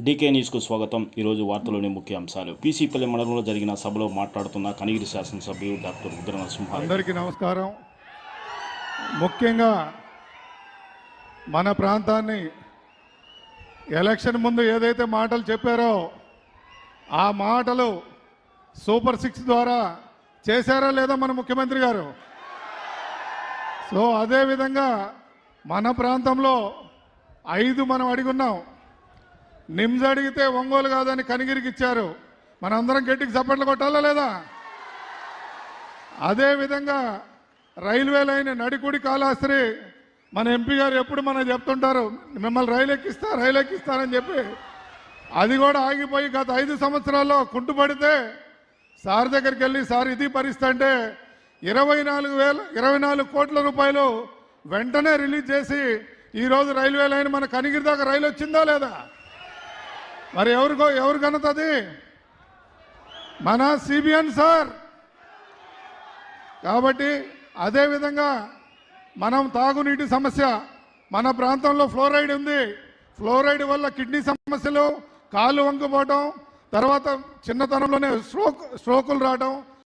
DK న్యూస్కు స్వాగతం. ఈరోజు వార్తలోని ముఖ్య అంశాలు. పీసీపల్లి మండలంలో జరిగిన సభలో మాట్లాడుతున్న కనిగిరి శాసనసభ్యులు డాక్టర్ ఉగ్ర నరసింహారెడ్డి అందరికీ నమస్కారం. ముఖ్యంగా మన ప్రాంతాన్ని ఎలక్షన్ ముందు ఏదైతే మాటలు చెప్పారో ఆ మాటలు సూపర్ సిక్స్ ద్వారా చేశారా లేదా మన ముఖ్యమంత్రి గారు? సో అదేవిధంగా మన ప్రాంతంలో ఐదు మనం అడిగున్నాం నిమ్స్ అడిగితే ఒంగోలు కాదని కనిగిరికి ఇచ్చారు మనందరం గట్టికి చప్పట్లు కొట్టాలా లేదా? అదేవిధంగా రైల్వే లైన్ నడికుడి కాళాస్త్రి మన ఎంపీ గారు ఎప్పుడు మనం చెప్తుంటారు మిమ్మల్ని రైలు ఎక్కిస్తా రైలు ఎక్కిస్తారని చెప్పి. అది కూడా ఆగిపోయి గత ఐదు సంవత్సరాల్లో కుంటుపడితే సార్ దగ్గరికి వెళ్ళి సార్ ఇది పరిస్థితి అంటే ఇరవై నాలుగు వేల ఇరవై నాలుగు కోట్ల రూపాయలు వెంటనే రిలీజ్ చేసి ఈరోజు రైల్వే లైన్ మన కనిగిరి దాకా రైలు వచ్చిందా లేదా? మరి ఎవరికో ఎవరు ఘనత అది? మన సిబిఎన్ సార్. కాబట్టి అదేవిధంగా మనం తాగునీటి సమస్య మన ప్రాంతంలో ఫ్లోరైడ్ ఉంది. ఫ్లోరైడ్ వల్ల కిడ్నీ సమస్యలు కాళ్ళు వంకపోవటం తర్వాత చిన్నతనంలోనే స్ట్రోక్ స్ట్రోకులు రావడం